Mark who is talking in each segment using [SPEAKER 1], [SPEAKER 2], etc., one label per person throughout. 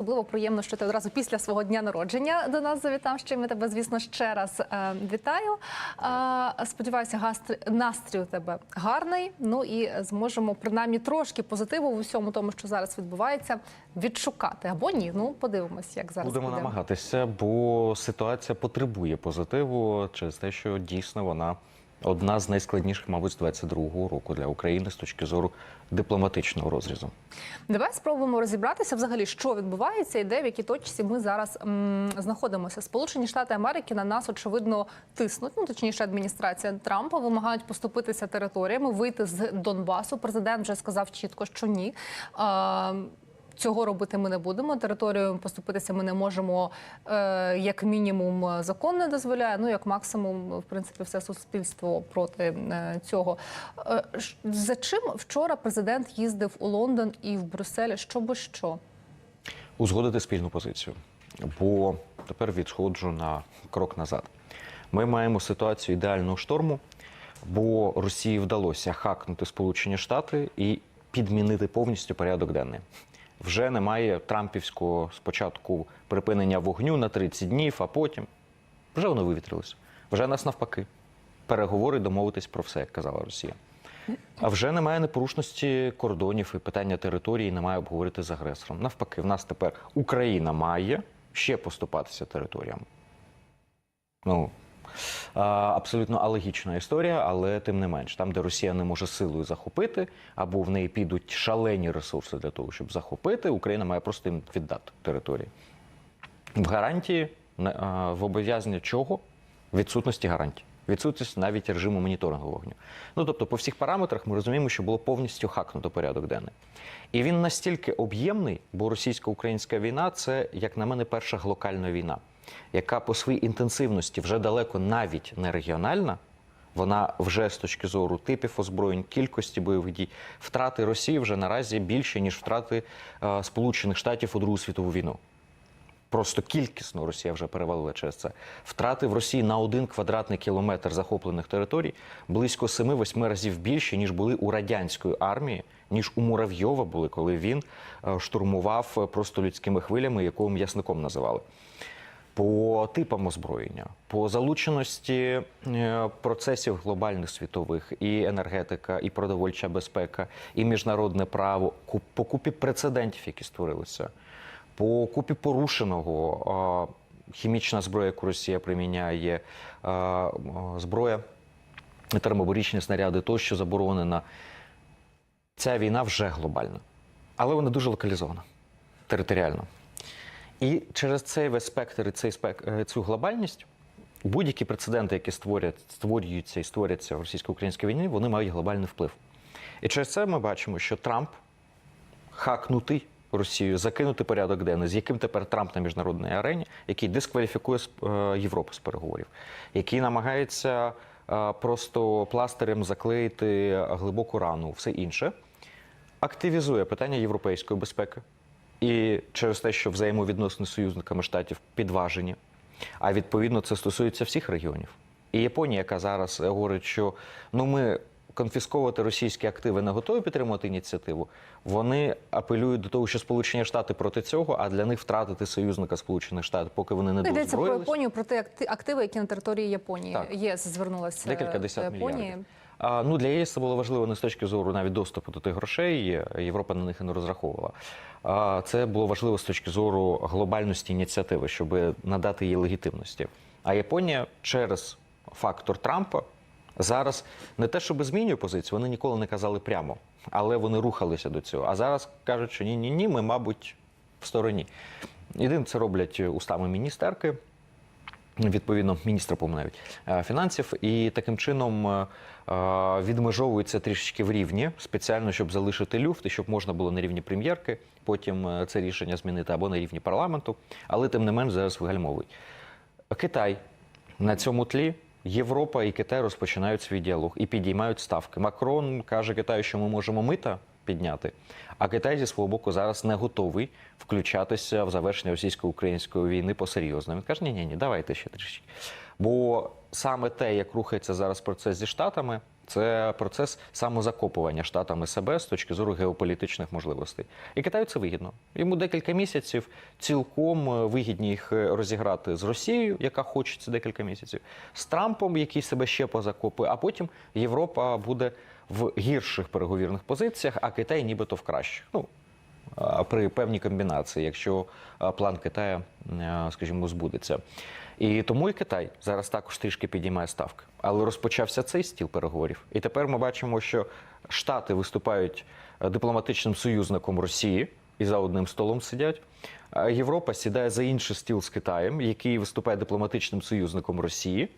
[SPEAKER 1] Особливо приємно, що ти одразу після свого дня народження до нас завітав. Що ми тебе, звісно, ще раз е, вітаю. Е, сподіваюся, гастр- настрій у тебе гарний. Ну і зможемо принаймні трошки позитиву в усьому тому, що зараз відбувається, відшукати або ні. Ну подивимось, як зараз
[SPEAKER 2] Будемо
[SPEAKER 1] буде.
[SPEAKER 2] намагатися, бо ситуація потребує позитиву через те, що дійсно вона одна з найскладніших, мабуть, з 22-го року для України з точки зору дипломатичного розрізу.
[SPEAKER 1] Давай спробуємо розібратися взагалі, що відбувається і де в якій точці ми зараз м, знаходимося. Сполучені Штати Америки на нас очевидно тиснуть. Ну точніше, адміністрація Трампа вимагають поступитися територіями, вийти з Донбасу. Президент вже сказав чітко, що ні. А, Цього робити ми не будемо. Територію поступитися ми не можемо, е, як мінімум, закон не дозволяє. Ну як максимум, в принципі, все суспільство проти е, цього. Е, за чим вчора президент їздив у Лондон і в Брюссель? Що би що?
[SPEAKER 2] узгодити спільну позицію. Бо тепер відходжу на крок назад. Ми маємо ситуацію ідеального шторму, бо Росії вдалося хакнути Сполучені Штати і підмінити повністю порядок денний. Вже немає трампівського спочатку припинення вогню на 30 днів, а потім вже воно вивітрилося. Вже нас навпаки. Переговори домовитись про все, як казала Росія. А вже немає непорушності кордонів і питання території немає обговорити з агресором. Навпаки, в нас тепер Україна має ще поступатися територіям. Ну, абсолютно алогічна історія, але тим не менш, там, де Росія не може силою захопити, або в неї підуть шалені ресурси для того, щоб захопити, Україна має просто їм віддати території. В гарантії а, в обов'язання чого? Відсутності гарантій. Відсутність навіть режиму моніторингу вогню. Ну тобто, по всіх параметрах ми розуміємо, що було повністю хакнуто порядок денний. І він настільки об'ємний, бо російсько-українська війна це, як на мене, перша глокальна війна, яка по своїй інтенсивності вже далеко навіть не регіональна. Вона вже з точки зору типів озброєнь, кількості бойових дій, втрати Росії вже наразі більше, ніж втрати е, Сполучених Штатів у Другу світову війну. Просто кількісно Росія вже перевалила через це. Втрати в Росії на один квадратний кілометр захоплених територій близько 7-8 разів більше, ніж були у радянської армії, ніж у Муравйова були, коли він е, штурмував е, просто людськими хвилями, якого м'ясником називали. По типам озброєння, по залученості е, процесів глобальних світових, і енергетика, і продовольча безпека, і міжнародне право, по купі прецедентів, які створилися, по купі порушеного хімічна зброя, яку Росія приміняє, зброя, термобарічні снаряди, тощо заборонена. Ця війна вже глобальна, але вона дуже локалізована територіально. І через цей весь спектр і цей спек... е, цю глобальність будь-які прецеденти, які створять, створюються і створяться в російсько-українській війні, вони мають глобальний вплив. І через це ми бачимо, що Трамп хакнутий Росію, закинути порядок денний, з яким тепер Трамп на міжнародній арені, який дискваліфікує е, Європу з переговорів, який намагається е, просто пластирем заклеїти глибоку рану, все інше, активізує питання європейської безпеки. І через те, що взаємовідносини з союзниками штатів підважені, а відповідно це стосується всіх регіонів. І Японія, яка зараз говорить, що ну ми конфісковувати російські активи не готові підтримувати ініціативу. Вони апелюють до того, що Сполучені Штати проти цього, а для них втратити союзника Сполучених Штатів, поки вони не
[SPEAKER 1] Йдеться про. Японію, про ті активи, які на території Японії.
[SPEAKER 2] Так.
[SPEAKER 1] ЄС звернулася
[SPEAKER 2] Декілька десят мільярдів. Ну, для ЄС це було важливо не з точки зору навіть доступу до тих грошей. Європа на них і не розраховувала. Це було важливо з точки зору глобальності ініціативи, щоб надати їй легітимності. А Японія через фактор Трампа зараз не те, щоб змінює позицію, вони ніколи не казали прямо, але вони рухалися до цього. А зараз кажуть, що ні, ні, ні, ми, мабуть, в стороні. Єдине, це роблять устами міністерки відповідно міністра по навіть е, фінансів, і таким чином е, е, відмежовується трішечки в рівні спеціально, щоб залишити люфт і щоб можна було на рівні прем'єрки, потім це рішення змінити або на рівні парламенту, але тим не менш зараз вигальмовують. Китай на цьому тлі. Європа і Китай розпочинають свій діалог і підіймають ставки. Макрон каже Китаю, що ми можемо мита підняти. А Китай зі свого боку зараз не готовий включатися в завершення російсько-української війни посерйозно. Він каже: ні, ні, ні, давайте ще трішки. Бо саме те, як рухається зараз процес зі штатами, Це процес самозакопування штатами себе з точки зору геополітичних можливостей. І Китаю це вигідно. Йому декілька місяців цілком е, вигідні їх е, розіграти з Росією, яка хоче декілька місяців, з Трампом, який себе ще позакопує, а потім Європа буде в гірших переговірних позиціях, а Китай нібито в кращих. Ну, при певній комбінації, якщо план Китаю, скажімо, збудеться. І тому і Китай зараз також трішки підіймає ставки. Але розпочався цей стіл переговорів. І тепер ми бачимо, що Штати виступають е, дипломатичним союзником Росії і за одним столом сидять. Європа сідає за інший стіл з Китаєм, який виступає дипломатичним союзником Росії.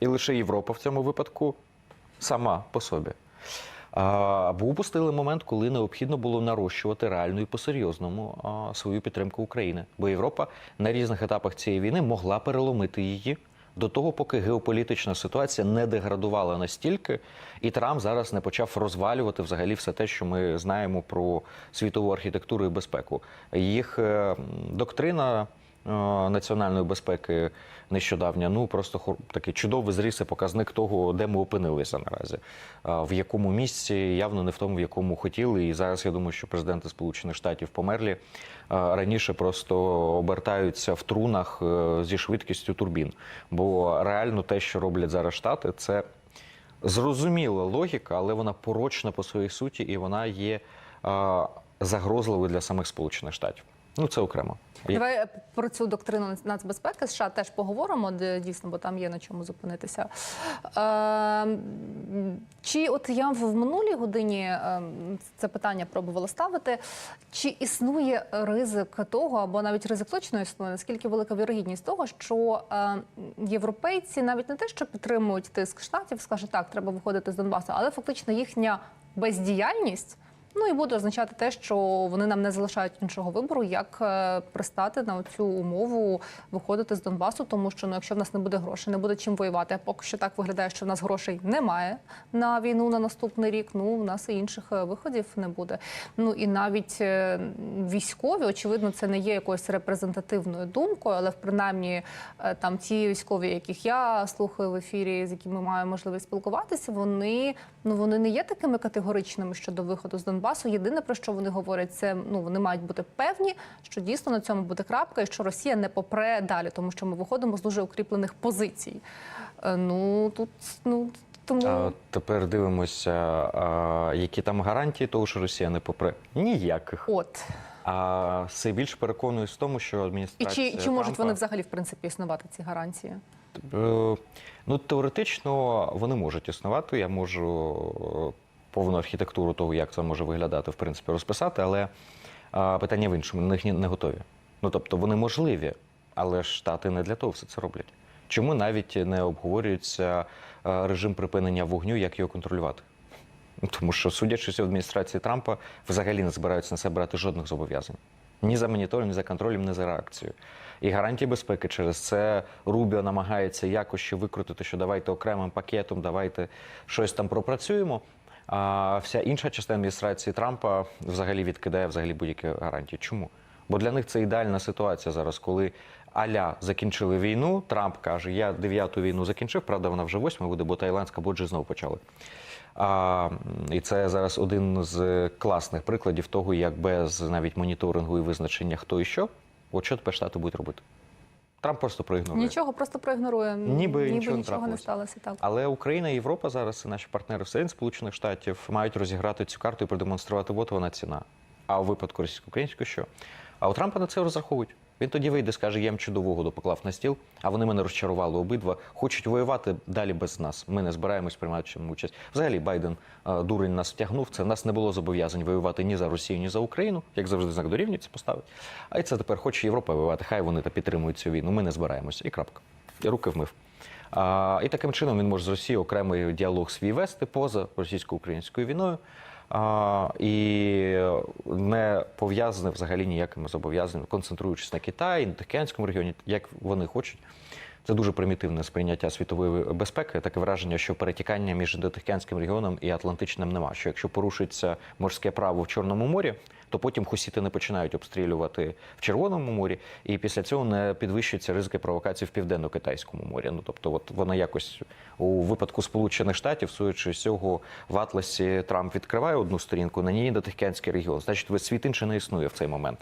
[SPEAKER 2] І лише Європа в цьому випадку сама по собі. Або упустили момент, коли необхідно було нарощувати реально і по-серйозному свою підтримку України. Бо Європа на різних етапах цієї війни могла переломити її до того, поки геополітична ситуація не деградувала настільки, і Трамп зараз не почав розвалювати взагалі все те, що ми знаємо про світову архітектуру і безпеку. Їх е, доктрина національної безпеки нещодавня. Ну просто такий чудовий зріс і показник того, де ми опинилися наразі, в якому місці, явно не в тому, в якому хотіли. І зараз я думаю, що президенти Сполучених Штатів померлі раніше просто обертаються в трунах е, зі швидкістю турбін. Бо реально те, що роблять зараз штати, це зрозуміла логіка, але вона порочна по своїй суті, і вона є загрозливою для самих Сполучених Штатів. Ну це окремо.
[SPEAKER 1] Давай е, про цю доктрину нацбезпеки США теж поговоримо, дійсно, бо там є на чому зупинитися. Е, чи от я в минулій годині е, це питання пробувала ставити? Чи існує ризик того, або навіть ризик точно існує? Наскільки велика вірогідність того, що е, європейці навіть не те, що підтримують тиск штатів, скажуть так, треба виходити з Донбасу, але фактично їхня бездіяльність. Ну і буде означати те, що вони нам не залишають іншого вибору, як е, пристати на цю умову виходити з Донбасу, тому що ну, якщо в нас не буде грошей, не буде чим воювати. Поки що так виглядає, що в нас грошей немає на війну на наступний рік. Ну в нас і інших е, виходів не буде. Ну і навіть е, військові, очевидно, це не є якоюсь репрезентативною думкою, але принаймні там ті військові, яких я слухаю в ефірі, з якими маю можливість спілкуватися, вони ну вони не є такими категоричними щодо виходу з Донбасу. Єдине про що вони говорять, це ну вони мають бути певні, що дійсно на цьому буде крапка, і що Росія не попре далі, тому що ми виходимо з дуже укріплених позицій. Е, Ну тут ну тому
[SPEAKER 2] А тепер дивимося, а, які там гарантії того, що Росія не попре. Ніяких.
[SPEAKER 1] от
[SPEAKER 2] А все більше переконуюсь в тому, що
[SPEAKER 1] і
[SPEAKER 2] адміністрація
[SPEAKER 1] чи, чи можуть
[SPEAKER 2] Трампа,
[SPEAKER 1] вони взагалі в принципі існувати ці гарантії?
[SPEAKER 2] Е, Ну, теоретично вони можуть існувати. Я можу е, повну архітектуру того, як це може виглядати, в принципі, розписати, але а, питання в іншому, на них не готові. Ну тобто вони можливі, але штати не для того все це роблять. Чому навіть не обговорюється режим припинення вогню, як його контролювати? Тому що, судячи з адміністрації Трампа, взагалі не збираються на себе брати жодних зобов'язань. Ні за монітором, ні за контролем, ні за реакцією. І гарантії безпеки через це Рубіо намагається якось ще викрутити, що давайте окремим пакетом, давайте щось там пропрацюємо. А вся інша частина адміністрації Трампа взагалі відкидає взагалі будь-які гарантії. Чому? Бо для них це ідеальна ситуація зараз, коли Аля закінчили війну. Трамп каже: Я дев'яту війну закінчив, правда, вона вже восьма буде, бо тайландська боджі знову почали. А, і це зараз один з класних прикладів того, як без навіть моніторингу і визначення хто і що, от що тепер штати будуть робити. Трамп просто проігнорує.
[SPEAKER 1] Нічого просто проігнорує.
[SPEAKER 2] Ніби
[SPEAKER 1] ніби
[SPEAKER 2] нічого не
[SPEAKER 1] нічого не сталося. Так
[SPEAKER 2] Але Україна і Європа зараз, і наші партнери всередині Сполучених Штатів, мають розіграти цю карту і продемонструвати, от вона ціна. А у випадку російсько-українського що? А у Трампа на це розраховують. Він тоді вийде, скаже, я їм чудову угоду поклав на стіл, а вони мене розчарували обидва. Хочуть воювати далі без нас. Ми не збираємось приймати участь. Взагалі Байден е, дурень нас втягнув. Це нас не було зобов'язань воювати ні за Росію, ні за Україну, як завжди знак дорівнюється поставить. А і це тепер хоче Європа воювати. Хай вони та підтримують цю війну. Ми не збираємося. І крапка. І руки вмив. А, і таким чином він може з Росією окремий діалог свій вести поза російсько-українською війною. І не пов'язане взагалі ніякими зобов'язаннями, концентруючись на Китаї, на Тихоокеанському регіоні, як вони хочуть. Це дуже примітивне сприйняття світової безпеки. Таке враження, що перетікання між Тихоокеанським регіоном і Атлантичним нема. Що якщо порушиться морське право в Чорному морі, то потім хусіти не починають обстрілювати в Червоному морі, і після цього не підвищуються ризики провокацій в південно-китайському морі. Ну тобто, от вона якось у випадку Сполучених Штатів, суючи з цього в Атласі Трамп відкриває одну сторінку, на ній Тихоокеанський регіон. Значить, весь світ інший не існує в цей момент.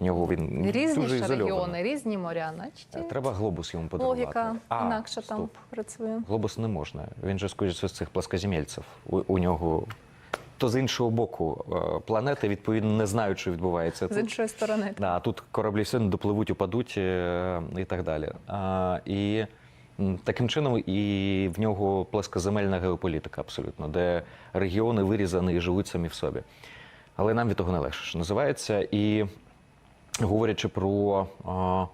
[SPEAKER 2] В нього він
[SPEAKER 1] Різні
[SPEAKER 2] дуже ізольований.
[SPEAKER 1] регіони, різні моря, значить.
[SPEAKER 2] Треба глобус йому подарувати.
[SPEAKER 1] Логіка
[SPEAKER 2] А,
[SPEAKER 1] інакше там працює.
[SPEAKER 2] Глобус не можна. Він же, скоріш з цих пласкоземельців. У, у нього то з іншого боку е, планети, відповідно, не знають, що відбувається
[SPEAKER 1] З іншої сторони.
[SPEAKER 2] Да, тут кораблі все не допливуть, упадуть е, і так далі. А, і таким чином і в нього пласкоземельна геополітика абсолютно, де регіони вирізані і живуть самі в собі. Але нам від того не легше, що називається. І говорячи про а,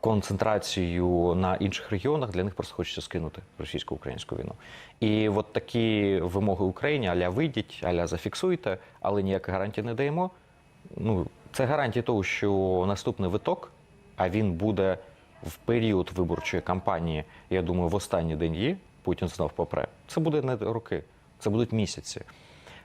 [SPEAKER 2] концентрацію на інших регіонах, для них просто хочеться скинути російсько-українську війну. І от такі вимоги Україні аля вийдіть, аля зафіксуйте, але ніяких гарантій не даємо. Ну, це гарантія того, що наступний виток, а він буде в період виборчої кампанії, я думаю, в останній день її Путін знов попре. Це буде не роки, це будуть місяці.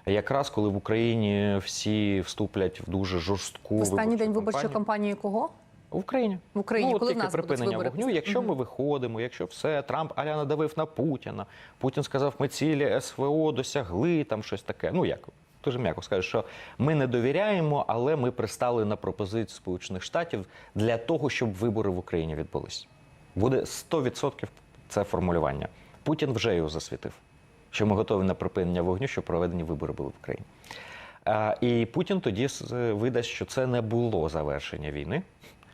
[SPEAKER 2] Якраз коли в Україні всі вступлять в дуже жорстку
[SPEAKER 1] В останній день виборчої кампанії кого?
[SPEAKER 2] В Україні.
[SPEAKER 1] В Україні,
[SPEAKER 2] ну,
[SPEAKER 1] коли в нас
[SPEAKER 2] припинення
[SPEAKER 1] вибори
[SPEAKER 2] вогню. Якщо ми виходимо, якщо все, Трамп аля надавив на Путіна, Путін сказав, ми цілі СВО досягли, там щось таке. Ну як? Дуже м'яко скажу, що ми не довіряємо, але ми пристали на пропозицію Сполучених Штатів для того, щоб вибори в Україні відбулись. Буде 100% це формулювання. Путін вже його засвітив, що ми готові на припинення вогню, щоб проведені вибори були в Україні. І Путін тоді видасть, що це не було завершення війни,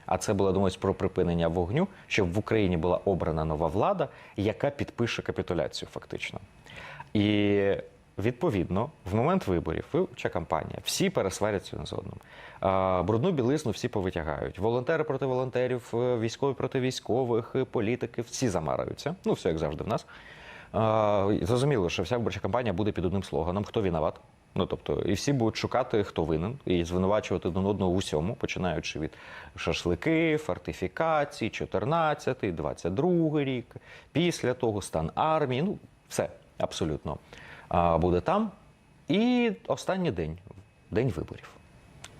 [SPEAKER 2] а це було домовленість про припинення вогню, щоб в Україні була обрана нова влада, яка підпише капітуляцію, фактично. І відповідно, в момент виборів, виборча кампанія, всі пересваряться один з одним. Брудну білизну всі повитягають. Волонтери проти волонтерів, е, військові проти військових, е, політики всі замараються. Ну, все як завжди в нас. Зрозуміло, що вся виборча кампанія буде під одним слоганом Хто виноват? Ну тобто, і всі будуть шукати, хто винен, і звинувачувати один одного в усьому, починаючи від шашлики, фортифікацій, 14, 22 рік, після того стан армії. Ну, все абсолютно буде там. І останній день, день виборів.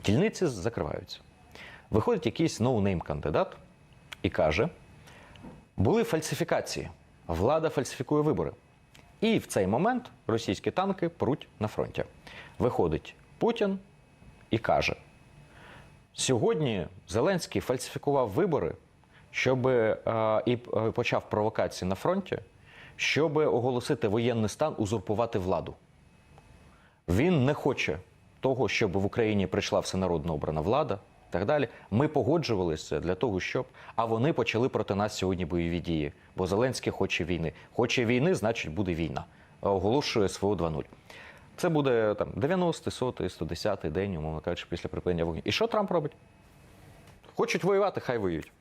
[SPEAKER 2] Дільниці закриваються. Виходить якийсь ноунейм кандидат і каже: були фальсифікації. Влада фальсифікує вибори. І в цей момент російські танки пруть на фронті. Виходить Путін і каже: сьогодні Зеленський фальсифікував вибори, щоб е, і е, почав провокації на фронті, щоб оголосити воєнний стан, узурпувати владу. Він не хоче того, щоб в Україні прийшла всенародно обрана влада. Так далі, ми погоджувалися для того, щоб а вони почали проти нас сьогодні бойові дії. Бо Зеленський хоче війни. Хоче війни, значить буде війна. Оголошує СВО 2.0. Це буде там 90, 100, 110 день, умовно кажучи, після припинення вогню. І що Трамп робить? Хочуть воювати, хай воюють.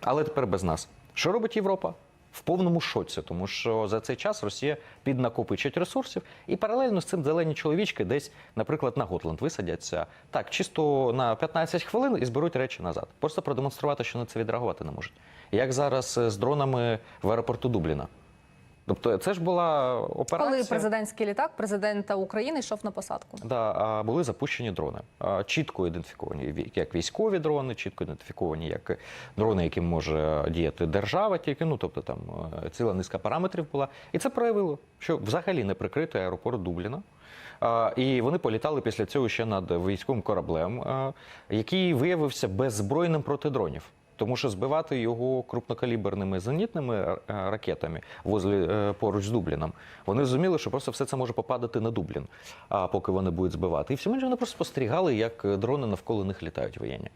[SPEAKER 2] Але тепер без нас. Що робить Європа? В повному шоці, тому що за цей час Росія піднакопичить ресурсів, і паралельно з цим зелені чоловічки десь, наприклад, на Готланд висадяться так, чисто на 15 хвилин і зберуть речі назад. Просто продемонструвати, що на це відреагувати не можуть. Як зараз е, з дронами в аеропорту Дубліна. Тобто, це ж була операція.
[SPEAKER 1] Коли президентський літак президента України йшов на посадку.
[SPEAKER 2] Да, були запущені дрони. Чітко ідентифіковані як військові дрони, чітко ідентифіковані як дрони, яким може діяти держава, тільки ну тобто там е, ціла низка параметрів була. І це проявило, що взагалі не прикритий аеропорт Дубліна. І вони політали після цього ще над військовим кораблем, який виявився беззбройним проти дронів. Тому що збивати його крупнокаліберними зенітними е, ракетами возле е, поруч з Дубліном, вони зрозуміли, що просто все це може попадати на Дублін, а поки вони будуть збивати. І всі інші вони просто спостерігали, як е, дрони навколо них літають воєнні.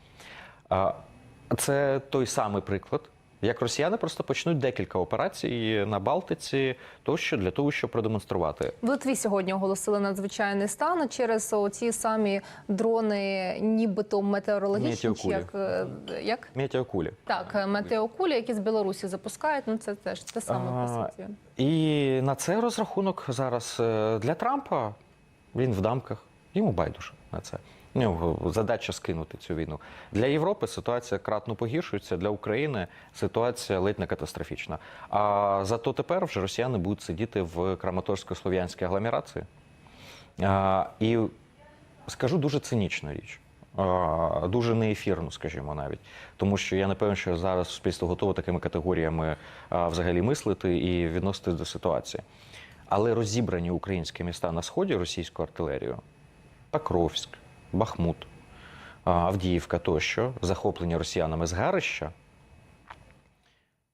[SPEAKER 2] Це той самий приклад, як росіяни просто почнуть декілька операцій на Балтиці, тощо для того, щоб продемонструвати.
[SPEAKER 1] В Литві сьогодні оголосили надзвичайний стан через ці самі дрони, нібито метеорологічні,
[SPEAKER 2] Метеокулі.
[SPEAKER 1] як, е, як?
[SPEAKER 2] Метеокулі.
[SPEAKER 1] Так, е, метеокулі, які з Білорусі запускають. Ну це теж те саме по суті.
[SPEAKER 2] І на це розрахунок зараз е, для Трампа. Він в дамках, йому байдуже на це. Ну, задача скинути цю війну. Для Європи ситуація кратно погіршується, для України ситуація ледь не катастрофічна. А зато тепер вже росіяни будуть сидіти в Краматорсько-Слов'янській агломерації. А, і скажу дуже цинічну річ. Дуже неефірну, скажімо, навіть тому, що я не певен, що зараз суспільство готове такими категоріями взагалі мислити і відноситись до ситуації. Але розібрані українські міста на сході російською артилерією Покровськ, Бахмут, Авдіївка тощо, захоплені росіянами згарища,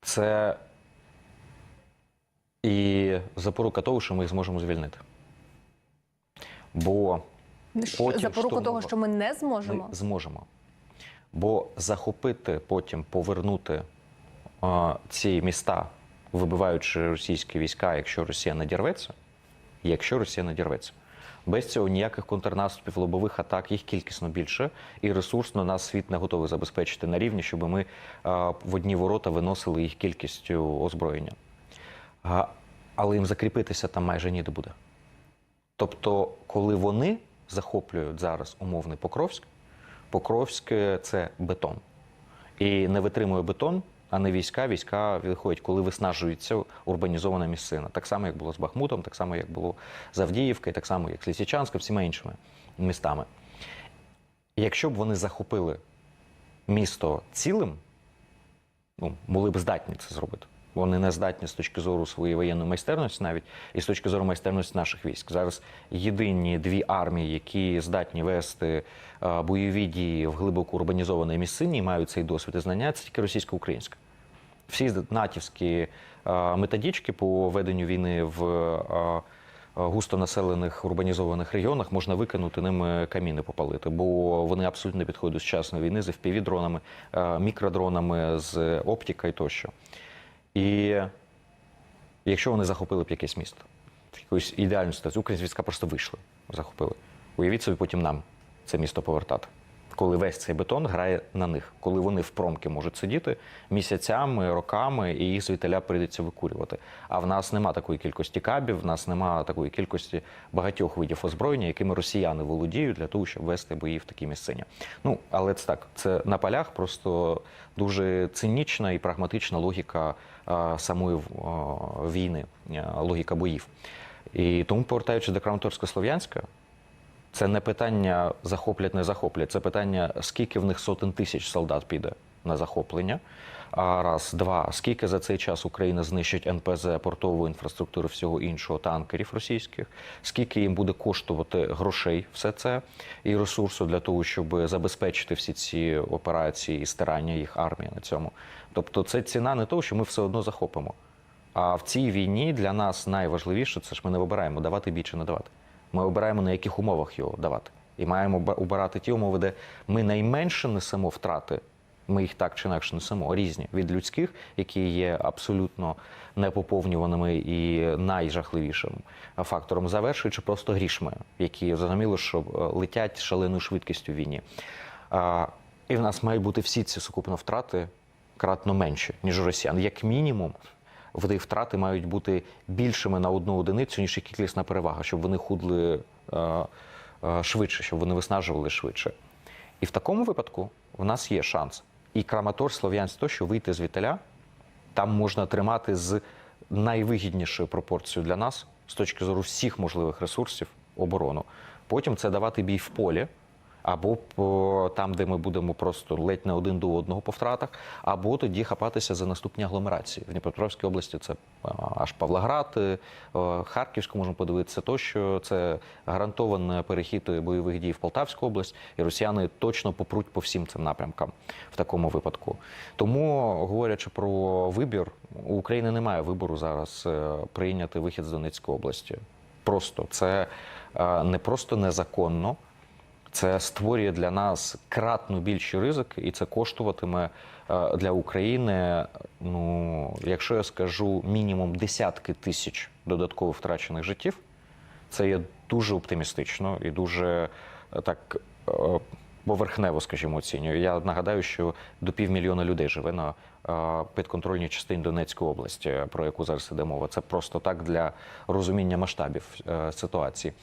[SPEAKER 2] це і запорука того, що ми їх зможемо звільнити. Бо
[SPEAKER 1] Що-
[SPEAKER 2] Потім
[SPEAKER 1] Запоруку
[SPEAKER 2] штурмова.
[SPEAKER 1] того, що ми не зможемо.
[SPEAKER 2] ми зможемо. Бо захопити, потім повернути а, ці міста, вибиваючи російські війська, якщо Росія надірветься, якщо Росія надірветься. Без цього ніяких контрнаступів, лобових атак, їх кількісно більше, і ресурсно нас світ не готовий забезпечити на рівні, щоб ми в одні ворота виносили їх кількістю озброєння. Але їм закріпитися там майже ніде буде. Тобто, коли вони захоплюють зараз умовний Покровськ, Покровськ це бетон. І не витримує бетон, а не війська. Війська виходять, коли виснажується урбанізована місцина. Так само, як було з Бахмутом, так само, як було з Авдіївкою, так само, як з Лисичанськом, всіма іншими містами. Якщо б вони захопили місто цілим, ну, були б здатні це зробити. Вони не здатні з точки зору своєї воєнної майстерності, навіть і з точки зору майстерності наших військ. Зараз єдині дві армії, які здатні вести е, бойові дії в глибоко урбанізованій місцині, мають цей досвід і знання, це тільки російсько-українська. Всі натівські е, методички по веденню війни в е, густонаселених урбанізованих регіонах можна викинути ними каміни попалити, бо вони абсолютно не підходять до сучасної війни з FPV-дронами, е, мікродронами, з оптикою тощо. І якщо вони захопили б якесь місто, якусь ідеальну ситуацію, українські війська просто вийшли, захопили. Уявіть собі потім нам це місто повертати. Коли весь цей бетон грає на них, коли вони в промки можуть сидіти місяцями, роками, і їх звідтиля прийдеться викурювати. А в нас нема такої кількості кабів, в нас нема такої кількості багатьох видів озброєння, якими росіяни володіють для того, щоб вести бої в такій місцині. Ну але це так, це на полях просто дуже цинічна і прагматична логіка а, самої а, війни, а, логіка боїв. І тому, повертаючись до Краматорсько-Слов'янська, це не питання захоплять, не захоплять. Це питання, скільки в них сотень тисяч солдат піде на захоплення. А раз, два, скільки за цей час Україна знищить НПЗ, портову інфраструктуру, всього іншого, танкерів російських, скільки їм буде коштувати грошей все це і ресурсу для того, щоб забезпечити всі ці операції і старання їх армії на цьому. Тобто, це ціна не того, що ми все одно захопимо. А в цій війні для нас найважливіше це ж ми не вибираємо давати більше, не давати. Ми обираємо на яких умовах його давати. І маємо обирати ті умови, де ми найменше несемо втрати. Ми їх так чи інакше несемо різні від людських, які є абсолютно непоповнюваними і найжахливішим фактором, завершуючи просто грішми, які зрозуміло, що е, летять шаленою швидкістю в війні. І в нас мають бути всі ці сукупно втрати кратно менші, ніж у росіян. Як мінімум, вони втрати мають бути більшими на одну одиницю, ніж і кількісна перевага, щоб вони худли е, е, швидше, щоб вони виснажували швидше. І в такому випадку в нас є шанс. І Краматор, Слов'янськ, то, що вийти з Віталя, там можна тримати з найвигіднішою пропорцією для нас з точки зору всіх можливих ресурсів оборону. Потім це давати бій в полі. Або по там, де ми будемо просто ледь не один до одного по втратах, або тоді хапатися за наступні агломерації. В Дніпропетровській області це аж Павлоград, е, Харківську можемо подивитися, то що це гарантований перехід бойових дій в Полтавську область, і росіяни точно попруть по всім цим напрямкам в такому випадку. Тому, говорячи про вибір, у України немає вибору зараз е, прийняти вихід з Донецької області. Просто це е, не просто незаконно. Це створює для нас кратно більші ризики, і це коштуватиме е, для України. Ну, якщо я скажу мінімум десятки тисяч додатково втрачених життів, це є дуже оптимістично і дуже е, так е, поверхнево, скажімо, оцінюю. Я нагадаю, що до півмільйона людей живе на підконтрольній частині Донецької області, про яку зараз іде мова. Це просто так для розуміння масштабів ситуації.